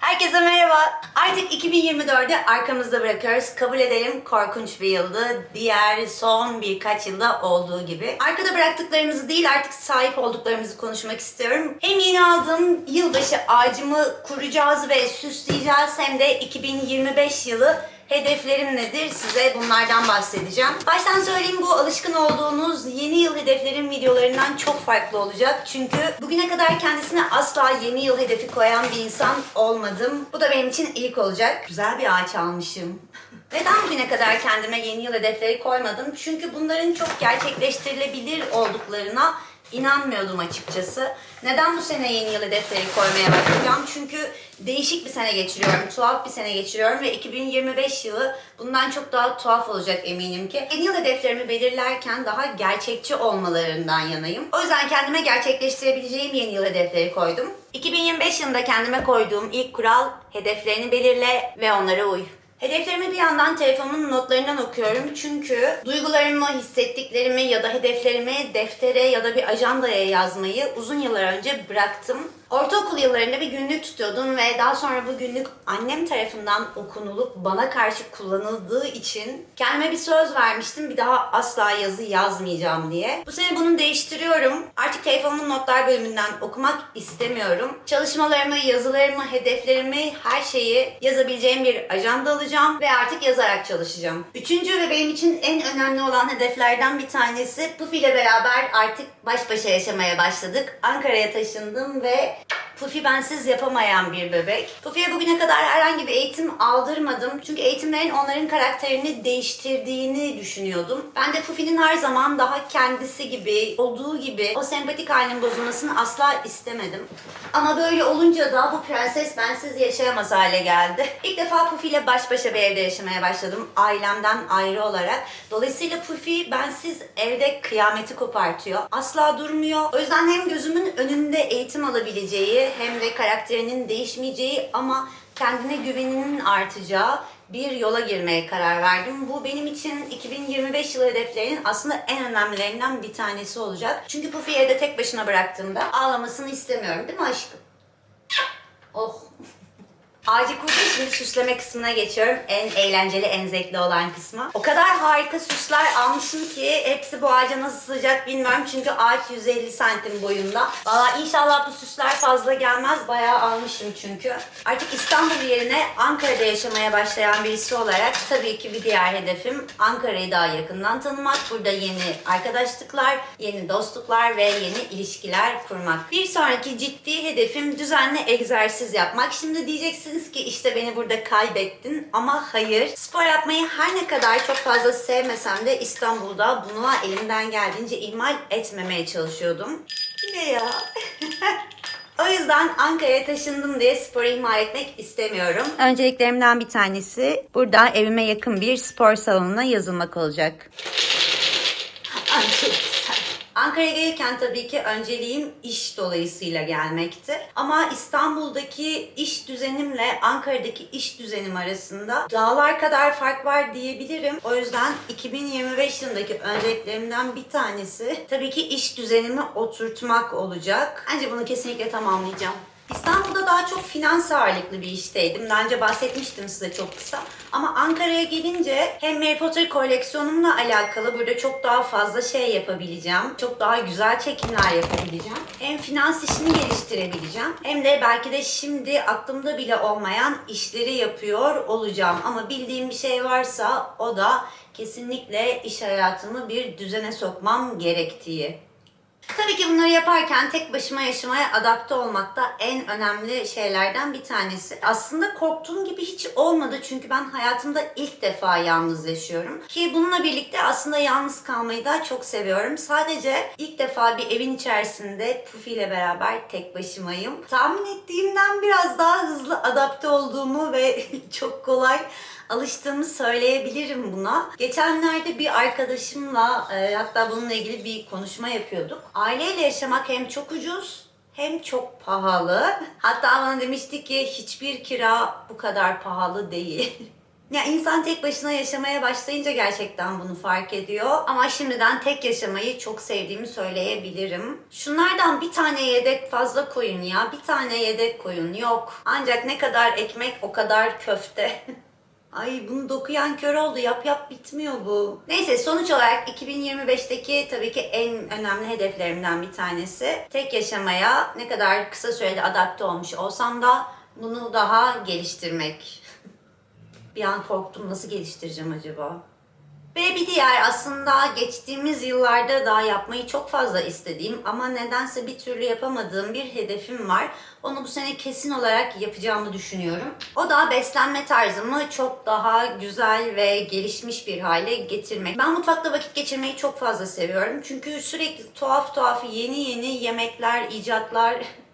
Herkese merhaba. Artık 2024'ü arkamızda bırakıyoruz. Kabul edelim korkunç bir yıldı. Diğer son birkaç yılda olduğu gibi. Arkada bıraktıklarımızı değil artık sahip olduklarımızı konuşmak istiyorum. Hem yeni aldığım yılbaşı ağacımı kuracağız ve süsleyeceğiz hem de 2025 yılı Hedeflerim nedir? Size bunlardan bahsedeceğim. Baştan söyleyeyim bu alışkın olduğunuz yeni yıl hedeflerim videolarından çok farklı olacak. Çünkü bugüne kadar kendisine asla yeni yıl hedefi koyan bir insan olmadım. Bu da benim için ilk olacak. Güzel bir ağaç almışım. Neden bugüne kadar kendime yeni yıl hedefleri koymadım? Çünkü bunların çok gerçekleştirilebilir olduklarına inanmıyordum açıkçası. Neden bu sene yeni yıl hedefleri koymaya başlayacağım? Çünkü değişik bir sene geçiriyorum, tuhaf bir sene geçiriyorum ve 2025 yılı bundan çok daha tuhaf olacak eminim ki. Yeni yıl hedeflerimi belirlerken daha gerçekçi olmalarından yanayım. O yüzden kendime gerçekleştirebileceğim yeni yıl hedefleri koydum. 2025 yılında kendime koyduğum ilk kural hedeflerini belirle ve onlara uy. Hedeflerimi bir yandan telefonumun notlarından okuyorum çünkü duygularımı, hissettiklerimi ya da hedeflerimi deftere ya da bir ajandaya yazmayı uzun yıllar önce bıraktım. Ortaokul yıllarında bir günlük tutuyordum ve daha sonra bu günlük annem tarafından okunulup bana karşı kullanıldığı için kendime bir söz vermiştim bir daha asla yazı yazmayacağım diye. Bu sene bunu değiştiriyorum. Artık telefonumun notlar bölümünden okumak istemiyorum. Çalışmalarımı, yazılarımı, hedeflerimi, her şeyi yazabileceğim bir ajanda alacağım ve artık yazarak çalışacağım. Üçüncü ve benim için en önemli olan hedeflerden bir tanesi Pufi ile beraber artık baş başa yaşamaya başladık. Ankara'ya taşındım ve Pufi bensiz yapamayan bir bebek. Pufi'ye bugüne kadar herhangi bir eğitim aldırmadım. Çünkü eğitimlerin onların karakterini değiştirdiğini düşünüyordum. Ben de Pufi'nin her zaman daha kendisi gibi, olduğu gibi o sempatik halinin bozulmasını asla istemedim. Ama böyle olunca da bu prenses bensiz yaşayamaz hale geldi. İlk defa Pufi ile baş başa bir evde yaşamaya başladım. Ailemden ayrı olarak. Dolayısıyla Pufi bensiz evde kıyameti kopartıyor. Asla durmuyor. O yüzden hem gözümün önünde eğitim alabileceği hem de karakterinin değişmeyeceği ama kendine güveninin artacağı bir yola girmeye karar verdim. Bu benim için 2025 yılı hedeflerinin aslında en önemlilerinden bir tanesi olacak. Çünkü Pufi'yi evde tek başına bıraktığımda ağlamasını istemiyorum değil mi aşkım? Oh. Ağacı kurdum şimdi süsleme kısmına geçiyorum. En eğlenceli, en zevkli olan kısmı. O kadar harika süsler almışım ki hepsi bu ağaca nasıl sığacak bilmiyorum. Çünkü ağaç 150 santim boyunda. Valla inşallah bu süsler fazla gelmez. Bayağı almışım çünkü. Artık İstanbul yerine Ankara'da yaşamaya başlayan birisi olarak tabii ki bir diğer hedefim Ankara'yı daha yakından tanımak. Burada yeni arkadaşlıklar, yeni dostluklar ve yeni ilişkiler kurmak. Bir sonraki ciddi hedefim düzenli egzersiz yapmak. Şimdi diyeceksiniz ki işte beni burada kaybettin ama hayır. Spor yapmayı her ne kadar çok fazla sevmesem de İstanbul'da bunu elimden geldiğince ihmal etmemeye çalışıyordum. Ne ya? O yüzden Ankara'ya taşındım diye sporu ihmal etmek istemiyorum. Önceliklerimden bir tanesi burada evime yakın bir spor salonuna yazılmak olacak. Ay çok. Ankara'ya gelirken tabii ki önceliğim iş dolayısıyla gelmekti. Ama İstanbul'daki iş düzenimle Ankara'daki iş düzenim arasında dağlar kadar fark var diyebilirim. O yüzden 2025 yılındaki önceliklerimden bir tanesi tabii ki iş düzenimi oturtmak olacak. Bence bunu kesinlikle tamamlayacağım. İstanbul'da daha çok finans ağırlıklı bir işteydim. Daha önce bahsetmiştim size çok kısa. Ama Ankara'ya gelince hem Harry Potter koleksiyonumla alakalı burada çok daha fazla şey yapabileceğim. Çok daha güzel çekimler yapabileceğim. Hem finans işini geliştirebileceğim. Hem de belki de şimdi aklımda bile olmayan işleri yapıyor olacağım. Ama bildiğim bir şey varsa o da kesinlikle iş hayatımı bir düzene sokmam gerektiği. Tabii ki bunları yaparken tek başıma yaşamaya adapte olmak da en önemli şeylerden bir tanesi. Aslında korktuğum gibi hiç olmadı çünkü ben hayatımda ilk defa yalnız yaşıyorum. Ki bununla birlikte aslında yalnız kalmayı da çok seviyorum. Sadece ilk defa bir evin içerisinde Pufi ile beraber tek başımayım. Tahmin ettiğimden biraz daha hızlı adapte olduğumu ve çok kolay alıştığımı söyleyebilirim buna. Geçenlerde bir arkadaşımla e, hatta bununla ilgili bir konuşma yapıyorduk. Aileyle yaşamak hem çok ucuz hem çok pahalı. Hatta bana demişti ki hiçbir kira bu kadar pahalı değil. Ya insan tek başına yaşamaya başlayınca gerçekten bunu fark ediyor. Ama şimdiden tek yaşamayı çok sevdiğimi söyleyebilirim. Şunlardan bir tane yedek fazla koyun ya. Bir tane yedek koyun. Yok. Ancak ne kadar ekmek o kadar köfte. Ay bunu dokuyan kör oldu. Yap yap bitmiyor bu. Neyse sonuç olarak 2025'teki tabii ki en önemli hedeflerimden bir tanesi. Tek yaşamaya ne kadar kısa sürede adapte olmuş olsam da bunu daha geliştirmek. Bir an korktum nasıl geliştireceğim acaba? Ve bir diğer aslında geçtiğimiz yıllarda daha yapmayı çok fazla istediğim ama nedense bir türlü yapamadığım bir hedefim var. Onu bu sene kesin olarak yapacağımı düşünüyorum. O da beslenme tarzımı çok daha güzel ve gelişmiş bir hale getirmek. Ben mutfakta vakit geçirmeyi çok fazla seviyorum. Çünkü sürekli tuhaf tuhaf yeni yeni yemekler, icatlar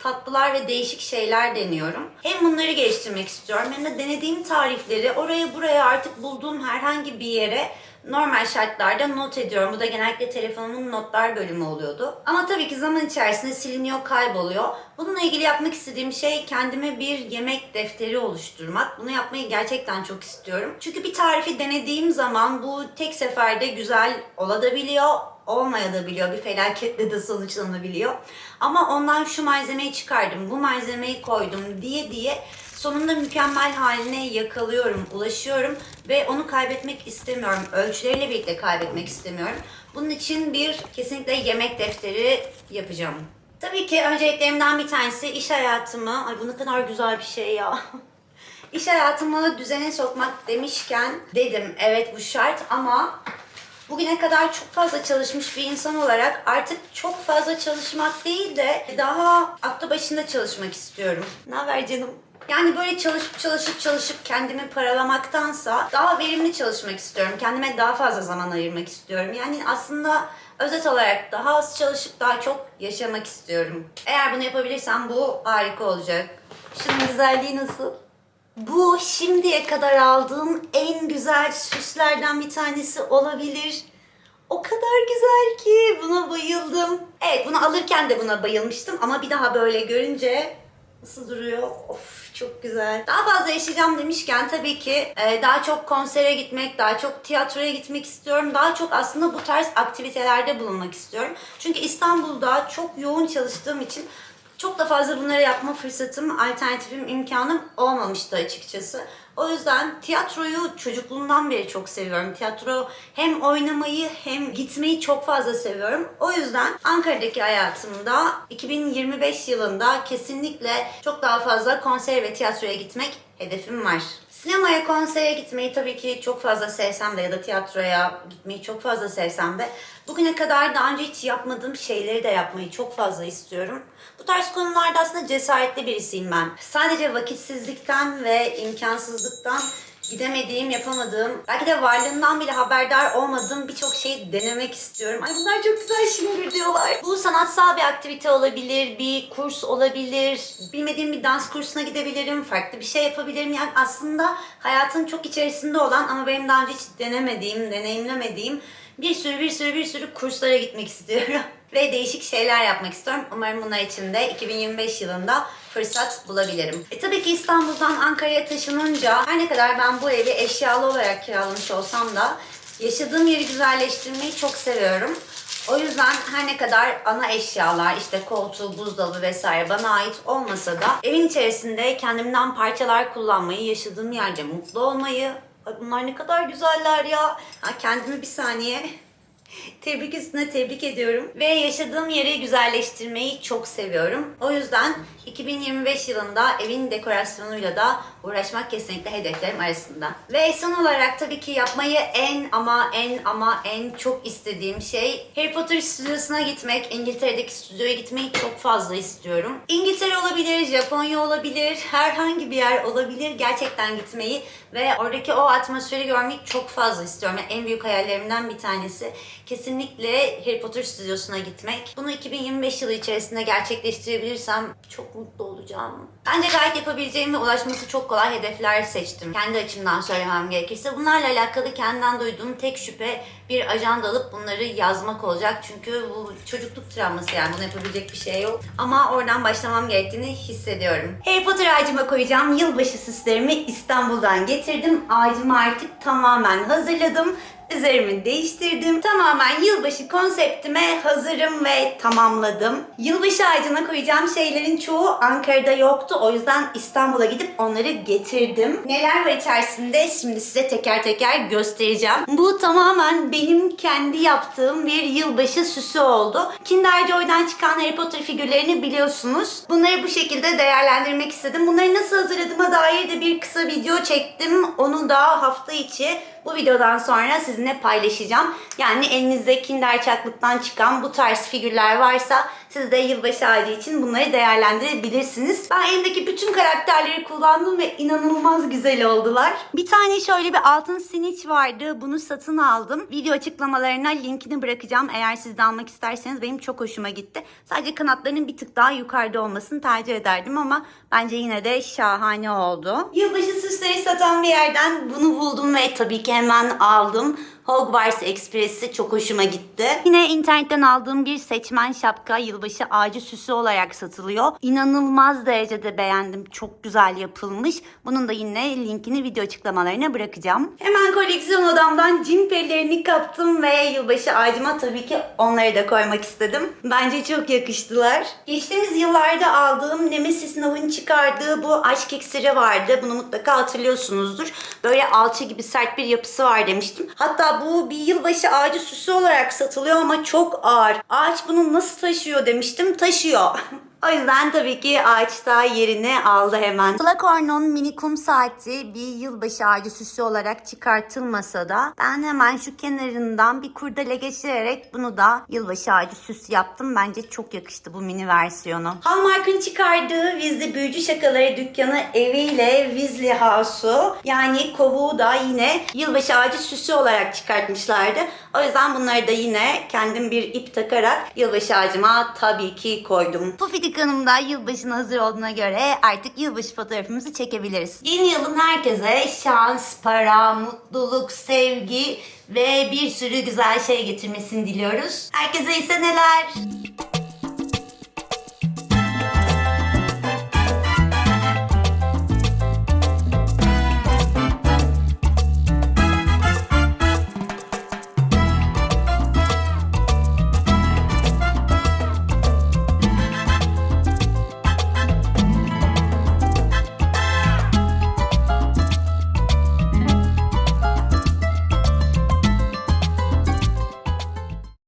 tatlılar ve değişik şeyler deniyorum. Hem bunları geliştirmek istiyorum hem de denediğim tarifleri oraya buraya artık bulduğum herhangi bir yere normal şartlarda not ediyorum. Bu da genellikle telefonumun notlar bölümü oluyordu. Ama tabii ki zaman içerisinde siliniyor, kayboluyor. Bununla ilgili yapmak istediğim şey kendime bir yemek defteri oluşturmak. Bunu yapmayı gerçekten çok istiyorum. Çünkü bir tarifi denediğim zaman bu tek seferde güzel olabiliyor olmayabiliyor. Bir felaketle de sonuçlanabiliyor. Ama ondan şu malzemeyi çıkardım, bu malzemeyi koydum diye diye sonunda mükemmel haline yakalıyorum, ulaşıyorum ve onu kaybetmek istemiyorum. Ölçüleriyle birlikte kaybetmek istemiyorum. Bunun için bir kesinlikle yemek defteri yapacağım. Tabii ki önceliklerimden bir tanesi iş hayatımı. Ay bu ne kadar güzel bir şey ya. İş hayatımı düzene sokmak demişken dedim evet bu şart ama bugüne kadar çok fazla çalışmış bir insan olarak artık çok fazla çalışmak değil de daha aklı başında çalışmak istiyorum. Ne haber canım? Yani böyle çalışıp çalışıp çalışıp kendimi paralamaktansa daha verimli çalışmak istiyorum. Kendime daha fazla zaman ayırmak istiyorum. Yani aslında özet olarak daha az çalışıp daha çok yaşamak istiyorum. Eğer bunu yapabilirsem bu harika olacak. Şunun güzelliği nasıl? Bu şimdiye kadar aldığım en güzel süslerden bir tanesi olabilir. O kadar güzel ki buna bayıldım. Evet bunu alırken de buna bayılmıştım ama bir daha böyle görünce nasıl duruyor? Of çok güzel. Daha fazla yaşayacağım demişken tabii ki e, daha çok konsere gitmek, daha çok tiyatroya gitmek istiyorum. Daha çok aslında bu tarz aktivitelerde bulunmak istiyorum. Çünkü İstanbul'da çok yoğun çalıştığım için çok da fazla bunları yapma fırsatım, alternatifim, imkanım olmamıştı açıkçası. O yüzden tiyatroyu çocukluğumdan beri çok seviyorum. Tiyatro hem oynamayı hem gitmeyi çok fazla seviyorum. O yüzden Ankara'daki hayatımda 2025 yılında kesinlikle çok daha fazla konser ve tiyatroya gitmek hedefim var. Sinemaya, konsere gitmeyi tabii ki çok fazla sevsem de ya da tiyatroya gitmeyi çok fazla sevsem de bugüne kadar daha önce hiç yapmadığım şeyleri de yapmayı çok fazla istiyorum. Bu tarz konularda aslında cesaretli birisiyim ben. Sadece vakitsizlikten ve imkansızlıktan gidemediğim, yapamadığım, belki de varlığından bile haberdar olmadığım birçok şeyi denemek istiyorum. Ay bunlar çok güzel şiir diyorlar. Bu sanatsal bir aktivite olabilir, bir kurs olabilir, bilmediğim bir dans kursuna gidebilirim, farklı bir şey yapabilirim. Yani aslında hayatın çok içerisinde olan ama benim daha önce hiç denemediğim, deneyimlemediğim bir sürü bir sürü bir sürü kurslara gitmek istiyorum. Ve değişik şeyler yapmak istiyorum. Umarım bunlar için de 2025 yılında fırsat bulabilirim. E tabii ki İstanbul'dan Ankara'ya taşınınca her ne kadar ben bu evi eşyalı olarak kiralamış olsam da yaşadığım yeri güzelleştirmeyi çok seviyorum. O yüzden her ne kadar ana eşyalar işte koltuğu, buzdolabı vesaire bana ait olmasa da evin içerisinde kendimden parçalar kullanmayı, yaşadığım yerde mutlu olmayı Ay bunlar ne kadar güzeller ya. Ha, kendimi bir saniye Tebrik üstüne tebrik ediyorum. Ve yaşadığım yeri güzelleştirmeyi çok seviyorum. O yüzden 2025 yılında evin dekorasyonuyla da uğraşmak kesinlikle hedeflerim arasında. Ve son olarak tabii ki yapmayı en ama en ama en çok istediğim şey Harry Potter stüdyosuna gitmek. İngiltere'deki stüdyoya gitmeyi çok fazla istiyorum. İngiltere olabilir, Japonya olabilir, herhangi bir yer olabilir. Gerçekten gitmeyi ve oradaki o atmosferi görmeyi çok fazla istiyorum. Yani en büyük hayallerimden bir tanesi. kesinlikle Harry Potter stüdyosuna gitmek. Bunu 2025 yılı içerisinde gerçekleştirebilirsem çok mutlu olacağım. Bence gayet yapabileceğim ve ulaşması çok kolay hedefler seçtim. Kendi açımdan söylemem gerekirse. Bunlarla alakalı kendimden duyduğum tek şüphe bir ajanda alıp bunları yazmak olacak. Çünkü bu çocukluk travması yani bunu yapabilecek bir şey yok. Ama oradan başlamam gerektiğini hissediyorum. Harry Potter ağacıma koyacağım yılbaşı süslerimi İstanbul'dan getirdim. Ağacımı artık tamamen hazırladım. Üzerimi değiştirdim. Tamamen yılbaşı konseptime hazırım ve tamamladım. Yılbaşı ağacına koyacağım şeylerin çoğu Ankara'da yoktu. O yüzden İstanbul'a gidip onları getirdim. Neler var içerisinde şimdi size teker teker göstereceğim. Bu tamamen benim kendi yaptığım bir yılbaşı süsü oldu. Kinder Joy'dan çıkan Harry Potter figürlerini biliyorsunuz. Bunları bu şekilde değerlendirmek istedim. Bunları nasıl hazırladığıma dair de bir kısa video çektim. Onu da hafta içi bu videodan sonra sizinle paylaşacağım. Yani elinizde Kinder Çaklık'tan çıkan bu tarz figürler varsa siz de yılbaşı ağacı için bunları değerlendirebilirsiniz. Ben elimdeki bütün karakterleri kullandım ve inanılmaz güzel oldular. Bir tane şöyle bir altın siniç vardı. Bunu satın aldım. Video açıklamalarına linkini bırakacağım. Eğer siz de almak isterseniz benim çok hoşuma gitti. Sadece kanatlarının bir tık daha yukarıda olmasını tercih ederdim ama bence yine de şahane oldu. Yılbaşı süsleri satan bir yerden bunu buldum ve tabii ki hemen aldım. Hogwarts Express'i çok hoşuma gitti. Yine internetten aldığım bir seçmen şapka yılbaşı ağacı süsü olarak satılıyor. İnanılmaz derecede beğendim. Çok güzel yapılmış. Bunun da yine linkini video açıklamalarına bırakacağım. Hemen koleksiyon odamdan cin perilerini kaptım ve yılbaşı ağacıma tabii ki onları da koymak istedim. Bence çok yakıştılar. Geçtiğimiz yıllarda aldığım Nemesis Now'un çıkardığı bu aşk iksiri vardı. Bunu mutlaka hatırlıyorsunuzdur. Böyle alçı gibi sert bir yapısı var demiştim. Hatta bu bir yılbaşı ağacı süsü olarak satılıyor ama çok ağır. Ağaç bunu nasıl taşıyor demiştim. Taşıyor. O yüzden tabii ki ağaçta yerini aldı hemen. Flacorn'un mini kum saati bir yılbaşı ağacı süsü olarak çıkartılmasa da ben hemen şu kenarından bir kurdele geçirerek bunu da yılbaşı ağacı süsü yaptım. Bence çok yakıştı bu mini versiyonu. Hallmark'ın çıkardığı Vizli Büyücü Şakaları dükkanı eviyle Weasley House'u yani kovuğu da yine yılbaşı ağacı süsü olarak çıkartmışlardı. O yüzden bunları da yine kendim bir ip takarak yılbaşı ağacıma tabii ki koydum. Pufidik Hanım da yılbaşına hazır olduğuna göre artık yılbaşı fotoğrafımızı çekebiliriz. Yeni yılın herkese şans, para, mutluluk, sevgi ve bir sürü güzel şey getirmesini diliyoruz. Herkese iyi seneler.